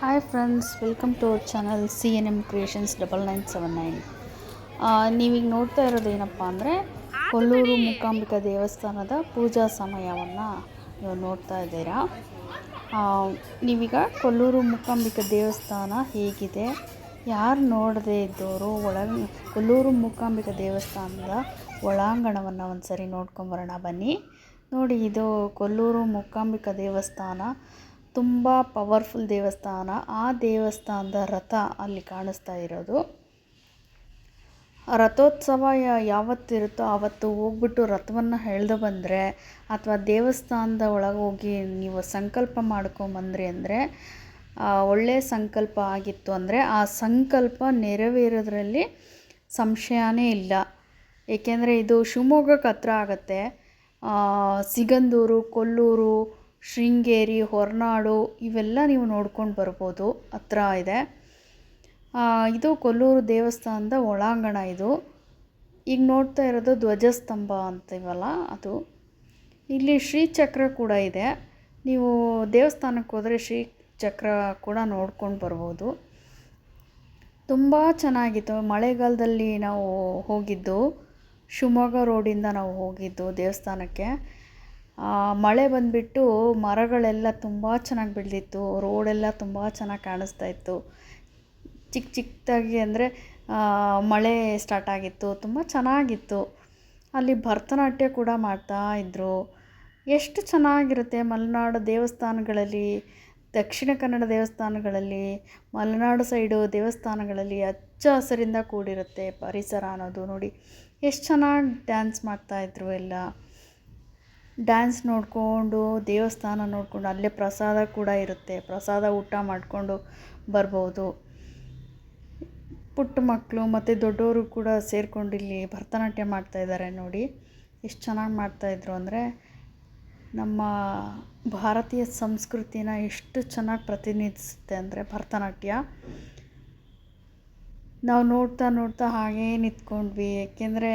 Hi friends welcome to our channel C N M creations double nine seven nine ನೀವೀಗ ನೋಡ್ತಾ ಇರೋದು ಏನಪ್ಪ ಅಂದರೆ ಕೊಲ್ಲೂರು ಮೂಕಾಂಬಿಕಾ ದೇವಸ್ಥಾನದ ಪೂಜಾ ಸಮಯವನ್ನು ನೀವು ನೋಡ್ತಾ ಇದ್ದೀರಾ. ನೀವೀಗ ಕೊಲ್ಲೂರು ಮೂಕಾಂಬಿಕಾ ದೇವಸ್ಥಾನ ಹೇಗಿದೆ? ಯಾರು ನೋಡದೇ ಇದ್ದವರು ಒಳ, ಕೊಲ್ಲೂರು ಮೂಕಾಂಬಿಕಾ ದೇವಸ್ಥಾನದ ಒಳಾಂಗಣವನ್ನು ಒಂದು ಸರಿ ನೋಡ್ಕೊಂಬರೋಣ ಬನ್ನಿ. ನೋಡಿ ಇದು ಕೊಲ್ಲೂರು ಮೂಕಾಂಬಿಕಾ ದೇವಸ್ಥಾನ ತುಂಬ ಪವರ್ಫುಲ್ ದೇವಸ್ಥಾನ. ಆ ದೇವಸ್ಥಾನದ ರಥ ಅಲ್ಲಿ ಕಾಣಿಸ್ತಾ ಇರೋದು. ರಥೋತ್ಸವ ಯಾವತ್ತಿರುತ್ತೋ ಆವತ್ತು ಹೋಗ್ಬಿಟ್ಟು ರಥವನ್ನು ಎಳ್ದು ಬಂದರೆ ಅಥವಾ ದೇವಸ್ಥಾನದ ಒಳಗೆ ಹೋಗಿ ನೀವು ಸಂಕಲ್ಪ ಮಾಡ್ಕೊಂಬಂದ್ರಿ ಅಂದರೆ ಒಳ್ಳೆಯ ಸಂಕಲ್ಪ ಆಗಿತ್ತು ಅಂದರೆ ಆ ಸಂಕಲ್ಪ ನೆರವೇರೋದ್ರಲ್ಲಿ ಸಂಶಯನೇ ಇಲ್ಲ. ಏಕೆಂದರೆ ಇದು ಶಿವಮೊಗ್ಗಕ್ಕೆ ಹತ್ರ ಆಗುತ್ತೆ. ಸಿಗಂದೂರು, ಕೊಲ್ಲೂರು ಶೃಂಗೇರಿ, ಹೊರನಾಡು ಇವೆಲ್ಲ ನೀವು ನೋಡ್ಕೊಂಡು ಬರ್ಬೋದು. ಹತ್ರ ಇದೆ. ಇದು ಕೊಲ್ಲೂರು ದೇವಸ್ಥಾನದ ಒಳಾಂಗಣ ಇದು. ಈಗ ನೋಡ್ತಾ ಇರೋದು ಧ್ವಜಸ್ತಂಭ ಅಂತೀವಲ್ಲ ಅದು. ಇಲ್ಲಿ ಶ್ರೀಚಕ್ರ ಕೂಡ ಇದೆ. ನೀವು ದೇವಸ್ಥಾನಕ್ಕೆ ಹೋದರೆ ಶ್ರೀಚಕ್ರ ಕೂಡ ನೋಡ್ಕೊಂಡು ಬರ್ಬೋದು. ತುಂಬ ಚೆನ್ನಾಗಿತ್ತು. ಮಳೆಗಾಲದಲ್ಲಿ ನಾವು ಹೋಗಿದ್ದು, ಶಿವಮೊಗ್ಗ ರೋಡಿಂದ ನಾವು ಹೋಗಿದ್ದು ದೇವಸ್ಥಾನಕ್ಕೆ. ಮಳೆ ಬಂದುಬಿಟ್ಟು ಮರಗಳೆಲ್ಲ ತುಂಬ ಚೆನ್ನಾಗಿ ಬೆಳೆದಿತ್ತು, ರೋಡೆಲ್ಲ ತುಂಬ ಚೆನ್ನಾಗಿ ಕಾಣಿಸ್ತಾ ಇತ್ತು. ಚಿಕ್ಕ ಚಿಕ್ಕದಾಗಿ ಅಂದರೆ ಮಳೆ ಸ್ಟಾರ್ಟ್ ಆಗಿತ್ತು, ತುಂಬ ಚೆನ್ನಾಗಿತ್ತು. ಅಲ್ಲಿ ಭರತನಾಟ್ಯ ಕೂಡ ಮಾಡ್ತಾ ಇದ್ದರು ಎಷ್ಟು ಚೆನ್ನಾಗಿರುತ್ತೆ ಮಲೆನಾಡು ದೇವಸ್ಥಾನಗಳಲ್ಲಿ, ದಕ್ಷಿಣ ಕನ್ನಡ ದೇವಸ್ಥಾನಗಳಲ್ಲಿ, ಮಲೆನಾಡು ಸೈಡು ದೇವಸ್ಥಾನಗಳಲ್ಲಿ ಹಚ್ಚ ಹಸಿರಿಂದ ಕೂಡಿರುತ್ತೆ ಪರಿಸರ ಅನ್ನೋದು ನೋಡಿ. ಎಷ್ಟು ಚೆನ್ನಾಗಿ ಡ್ಯಾನ್ಸ್ ಮಾಡ್ತಾಯಿದ್ರು ಎಲ್ಲ. ಡ್ಯಾನ್ಸ್ ನೋಡಿಕೊಂಡು, ದೇವಸ್ಥಾನ ನೋಡಿಕೊಂಡು, ಅಲ್ಲೇ ಪ್ರಸಾದ ಕೂಡ ಇರುತ್ತೆ. ಪ್ರಸಾದ ಊಟ ಮಾಡಿಕೊಂಡು ಬರ್ಬೋದು. ಪುಟ್ಟ ಮಕ್ಕಳು ಮತ್ತು ದೊಡ್ಡವರು ಕೂಡ ಸೇರಿಕೊಂಡು ಇಲ್ಲಿ ಭರತನಾಟ್ಯ ಮಾಡ್ತಾಯಿದ್ದಾರೆ ನೋಡಿ. ಎಷ್ಟು ಚೆನ್ನಾಗಿ ಮಾಡ್ತಾಯಿದ್ರು ಅಂದರೆ ನಮ್ಮ ಭಾರತೀಯ ಸಂಸ್ಕೃತಿನ ಎಷ್ಟು ಚೆನ್ನಾಗಿ ಪ್ರತಿನಿಧಿಸುತ್ತೆ ಅಂದರೆ ಭರತನಾಟ್ಯ. ನಾವು ನೋಡ್ತಾ ನೋಡ್ತಾ ಹಾಗೇ ನಿಂತ್ಕೊಂಡ್ವಿ. ಏಕೆಂದರೆ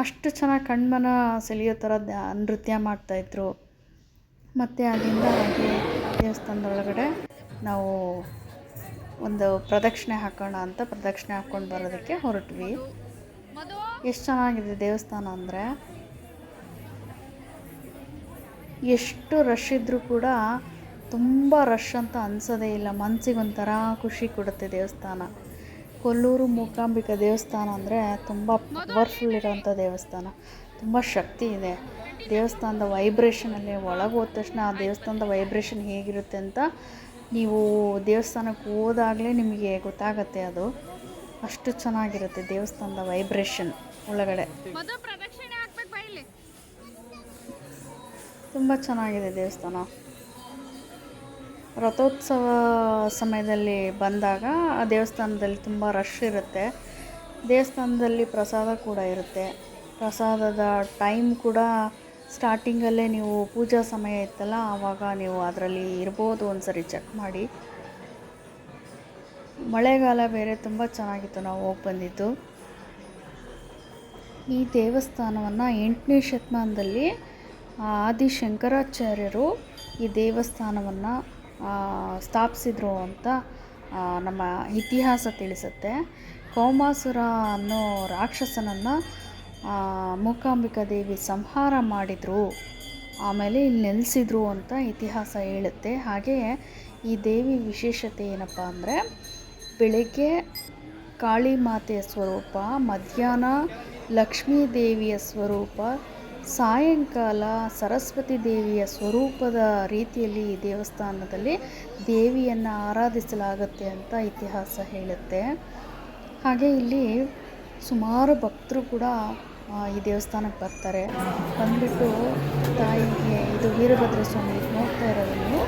ಅಷ್ಟು ಚೆನ್ನಾಗಿ ಕಣ್ಮನ ಸೆಳೆಯೋ ಥರ ನೃತ್ಯ ಮಾಡ್ತಾಯಿದ್ರು ಮತ್ತು ಅಲ್ಲಿಂದ ಹಾಗೆ ದೇವಸ್ಥಾನದೊಳಗಡೆ ನಾವು ಒಂದು ಪ್ರದಕ್ಷಿಣೆ ಹಾಕೋಣ ಅಂತ ಪ್ರದಕ್ಷಿಣೆ ಹಾಕ್ಕೊಂಡು ಬರೋದಕ್ಕೆ ಹೊರಟ್ವಿ. ಎಷ್ಟು ಚೆನ್ನಾಗಿದೆ ದೇವಸ್ಥಾನ ಅಂದರೆ, ಎಷ್ಟು ರಶ್ ಇದ್ದರೂ ಕೂಡ ತುಂಬ ರಶ್ ಅಂತ ಅನ್ಸೋದೇ ಇಲ್ಲ. ಮನಸ್ಸಿಗೆ ಒಂಥರ ಖುಷಿ ಕೊಡುತ್ತೆ ದೇವಸ್ಥಾನ. ಕೊಲ್ಲೂರು ಮೂಕಾಂಬಿಕಾ ದೇವಸ್ಥಾನ ಅಂದರೆ ತುಂಬ ಪವರ್ಫುಲ್ ಇರೋವಂಥ ದೇವಸ್ಥಾನ. ತುಂಬ ಶಕ್ತಿ ಇದೆ. ದೇವಸ್ಥಾನದ ವೈಬ್ರೇಷನಲ್ಲಿ ಒಳಗೆ ಹೋದ ತಕ್ಷಣ ಆ ದೇವಸ್ಥಾನದ ವೈಬ್ರೇಷನ್ ಹೇಗಿರುತ್ತೆ ಅಂತ ನೀವು ದೇವಸ್ಥಾನಕ್ಕೆ ಹೋದಾಗಲೇ ನಿಮಗೆ ಗೊತ್ತಾಗತ್ತೆ ಅದು. ಅಷ್ಟು ಚೆನ್ನಾಗಿರುತ್ತೆ ದೇವಸ್ಥಾನದ ವೈಬ್ರೇಷನ್ ಒಳಗಡೆ. ತುಂಬ ಚೆನ್ನಾಗಿದೆ ದೇವಸ್ಥಾನ. ರಥೋತ್ಸವ ಸಮಯದಲ್ಲಿ ಬಂದಾಗ ಆ ದೇವಸ್ಥಾನದಲ್ಲಿ ತುಂಬ ರಶ್ ಇರುತ್ತೆ. ದೇವಸ್ಥಾನದಲ್ಲಿ ಪ್ರಸಾದ ಕೂಡ ಇರುತ್ತೆ. ಪ್ರಸಾದದ ಟೈಮ್ ಕೂಡ ಸ್ಟಾರ್ಟಿಂಗಲ್ಲೇ ನೀವು ಪೂಜಾ ಸಮಯ ಇತ್ತಲ್ಲ, ಆವಾಗ ನೀವು ಅದರಲ್ಲಿ ಇರ್ಬೋದು ಒಂದು ಸರಿ ಚೆಕ್ ಮಾಡಿ. ಮಳೆಗಾಲ ಬೇರೆ ತುಂಬ ಚೆನ್ನಾಗಿತ್ತು, ನಾವು ಹೋಗಿ ಬಂದಿದ್ದು. ಈ ದೇವಸ್ಥಾನವನ್ನು ಎಂಟನೇ ಶತಮಾನದಲ್ಲಿ ಆದಿಶಂಕರಾಚಾರ್ಯರು ಆದಿ ಶಂಕರಾಚಾರ್ಯರು ಈ ದೇವಸ್ಥಾನವನ್ನು ಸ್ಥಾಪಿಸಿದ್ರು ಅಂತ ನಮ್ಮ ಇತಿಹಾಸ ತಿಳಿಸುತ್ತೆ. ಕೌಮಾಸುರ ಅನ್ನೋ ರಾಕ್ಷಸನನ್ನು ಮೂಕಾಂಬಿಕಾ ದೇವಿ ಸಂಹಾರ ಮಾಡಿದರು. ಆಮೇಲೆ ಇಲ್ಲಿ ನೆಲೆಸಿದ್ರು ಅಂತ ಇತಿಹಾಸ ಹೇಳುತ್ತೆ. ಹಾಗೆಯೇ ಈ ದೇವಿ ವಿಶೇಷತೆ ಏನಪ್ಪ ಅಂದರೆ, ಬೆಳಗ್ಗೆ ಕಾಳಿ ಮಾತೆಯ ಸ್ವರೂಪ, ಮಧ್ಯಾಹ್ನ ಲಕ್ಷ್ಮೀ ದೇವಿಯ ಸ್ವರೂಪ ಸಾಯಂಕಾಲ ಸರಸ್ವತಿ ದೇವಿಯ ಸ್ವರೂಪದ ರೀತಿಯಲ್ಲಿ ಈ ದೇವಸ್ಥಾನದಲ್ಲಿ ದೇವಿಯನ್ನು ಆರಾಧಿಸಲಾಗುತ್ತೆ ಅಂತ ಇತಿಹಾಸ ಹೇಳುತ್ತೆ. ಹಾಗೆ ಇಲ್ಲಿ ಸುಮಾರು ಭಕ್ತರು ಕೂಡ ಈ ದೇವಸ್ಥಾನಕ್ಕೆ ಬರ್ತಾರೆ. ಬಂದ್ಬಿಟ್ಟು ತಾಯಿಗೆ ಇದು ವೀರಭದ್ರ ಸ್ವಾಮಿ ನೋಡ್ತಾ ಇರೋದನ್ನು.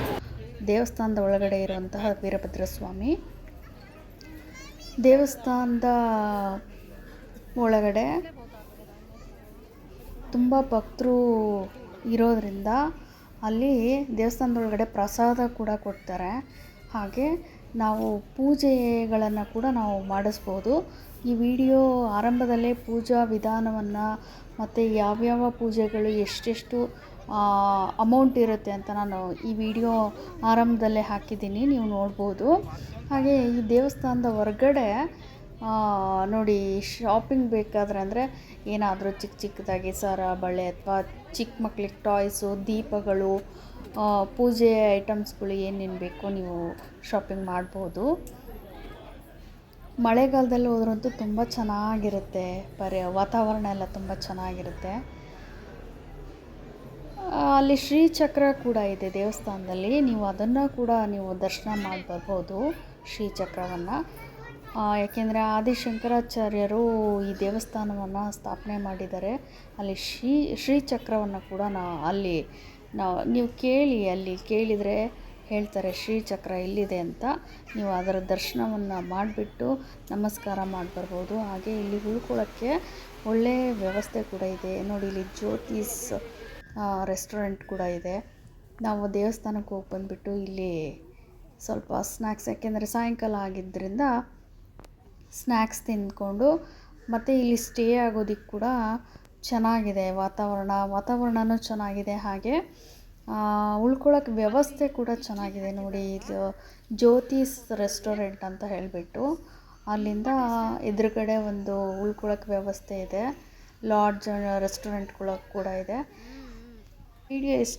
ದೇವಸ್ಥಾನದ ಒಳಗಡೆ ಇರುವಂತಹ ವೀರಭದ್ರ ಸ್ವಾಮಿ ದೇವಸ್ಥಾನದ ಒಳಗಡೆ ತುಂಬ ಭಕ್ತರು ಇರೋದರಿಂದ ಅಲ್ಲಿ ದೇವಸ್ಥಾನದೊಳಗಡೆ ಪ್ರಸಾದ ಕೂಡ ಕೊಡ್ತಾರೆ. ಹಾಗೆ ನಾವು ಪೂಜೆಗಳನ್ನು ಕೂಡ ನಾವು ಮಾಡಿಸ್ಬೋದು. ಈ ವಿಡಿಯೋ ಆರಂಭದಲ್ಲೇ ಪೂಜಾ ವಿಧಾನವನ್ನು ಮತ್ತು ಯಾವ್ಯಾವ ಪೂಜೆಗಳು ಎಷ್ಟೆಷ್ಟು ಅಮೌಂಟ್ ಇರುತ್ತೆ ಅಂತ ನಾನು ಈ ವಿಡಿಯೋ ಆರಂಭದಲ್ಲೇ ಹಾಕಿದ್ದೀನಿ, ನೀವು ನೋಡ್ಬೋದು. ಹಾಗೆ ಈ ದೇವಸ್ಥಾನದ ಹೊರಗಡೆ ನೋಡಿ ಶಾಪಿಂಗ್ ಬೇಕಾದ್ರೆ ಅಂದರೆ ಏನಾದರೂ ಚಿಕ್ಕ ಚಿಕ್ಕದಾಗಿ ಸರ, ಬಳೆ ಅಥವಾ ಚಿಕ್ಕ ಮಕ್ಳಿಗೆ ಟಾಯ್ಸು ದೀಪಗಳು ಪೂಜೆ ಐಟಮ್ಸ್ಗಳು ಏನೇನು ಬೇಕೋ ನೀವು ಶಾಪಿಂಗ್ ಮಾಡ್ಬೋದು. ಮಳೆಗಾಲದಲ್ಲಿ ಹೋದ್ರಂತೂ ತುಂಬ ಚೆನ್ನಾಗಿರುತ್ತೆ. ಪರ್ಯ ವಾತಾವರಣ ಎಲ್ಲ ತುಂಬ ಚೆನ್ನಾಗಿರುತ್ತೆ. ಅಲ್ಲಿ ಶ್ರೀಚಕ್ರ ಕೂಡ ಇದೆ ದೇವಸ್ಥಾನದಲ್ಲಿ. ನೀವು ಅದನ್ನು ಕೂಡ ನೀವು ದರ್ಶನ ಮಾಡಿ ಬರ್ಬೋದು ಶ್ರೀಚಕ್ರವನ್ನು. ಯಾಕೆಂದರೆ ಆದಿಶಂಕರಾಚಾರ್ಯರು ಈ ದೇವಸ್ಥಾನವನ್ನು ಸ್ಥಾಪನೆ ಮಾಡಿದ್ದಾರೆ. ಅಲ್ಲಿ ಶ್ರೀ ಶ್ರೀಚಕ್ರವನ್ನು ಕೂಡ ನಾ ಅಲ್ಲಿ ನಾವು ನೀವು ಕೇಳಿ, ಅಲ್ಲಿ ಕೇಳಿದರೆ ಹೇಳ್ತಾರೆ ಶ್ರೀಚಕ್ರ ಎಲ್ಲಿದೆ ಅಂತ. ನೀವು ಅದರ ದರ್ಶನವನ್ನು ಮಾಡಿಬಿಟ್ಟು ನಮಸ್ಕಾರ ಮಾಡಿ ಬರ್ಬೋದು ಹಾಗೆ ಇಲ್ಲಿ ಉಳ್ಕೊಳ್ಳೋಕ್ಕೆ ಒಳ್ಳೆಯ ವ್ಯವಸ್ಥೆ ಕೂಡ ಇದೆ. ನೋಡಿ, ಇಲ್ಲಿ ಜ್ಯೋತಿಸ್ ರೆಸ್ಟೋರೆಂಟ್ ಕೂಡ ಇದೆ. ನಾವು ದೇವಸ್ಥಾನಕ್ಕೆ ಹೋಗಿ ಬಂದುಬಿಟ್ಟು ಇಲ್ಲಿ ಸ್ವಲ್ಪ ಸ್ನ್ಯಾಕ್ಸ್ ಯಾಕೆಂದರೆ ಸಾಯಂಕಾಲ ಆಗಿದ್ದರಿಂದ ಸ್ನ್ಯಾಕ್ಸ್ ತಿಂದ್ಕೊಂಡು ಮತ್ತು ಇಲ್ಲಿ ಸ್ಟೇ ಆಗೋದಿಕ್ಕೆ ಕೂಡ ಚೆನ್ನಾಗಿದೆ ವಾತಾವರಣ. ವಾತಾವರಣವೂ ಚೆನ್ನಾಗಿದೆ ಹಾಗೆ ಉಳ್ಕೊಳ್ಳೋಕ್ಕೆ ವ್ಯವಸ್ಥೆ ಕೂಡ ಚೆನ್ನಾಗಿದೆ ನೋಡಿ. ಇದು ಜ್ಯೋತಿಸ್ ರೆಸ್ಟೋರೆಂಟ್ ಅಂತ ಹೇಳಿಬಿಟ್ಟು ಅಲ್ಲಿಂದ ಎದುರುಗಡೆ ಒಂದು ಉಳ್ಕೊಳ್ಳೋಕ್ಕೆ ವ್ಯವಸ್ಥೆ ಇದೆ. ಲಾಡ್ಜ್ ರೆಸ್ಟೋರೆಂಟ್ಗಳ ಕೂಡ ಇದೆ. ವಿಡಿಯೋ ಇಷ್ಟ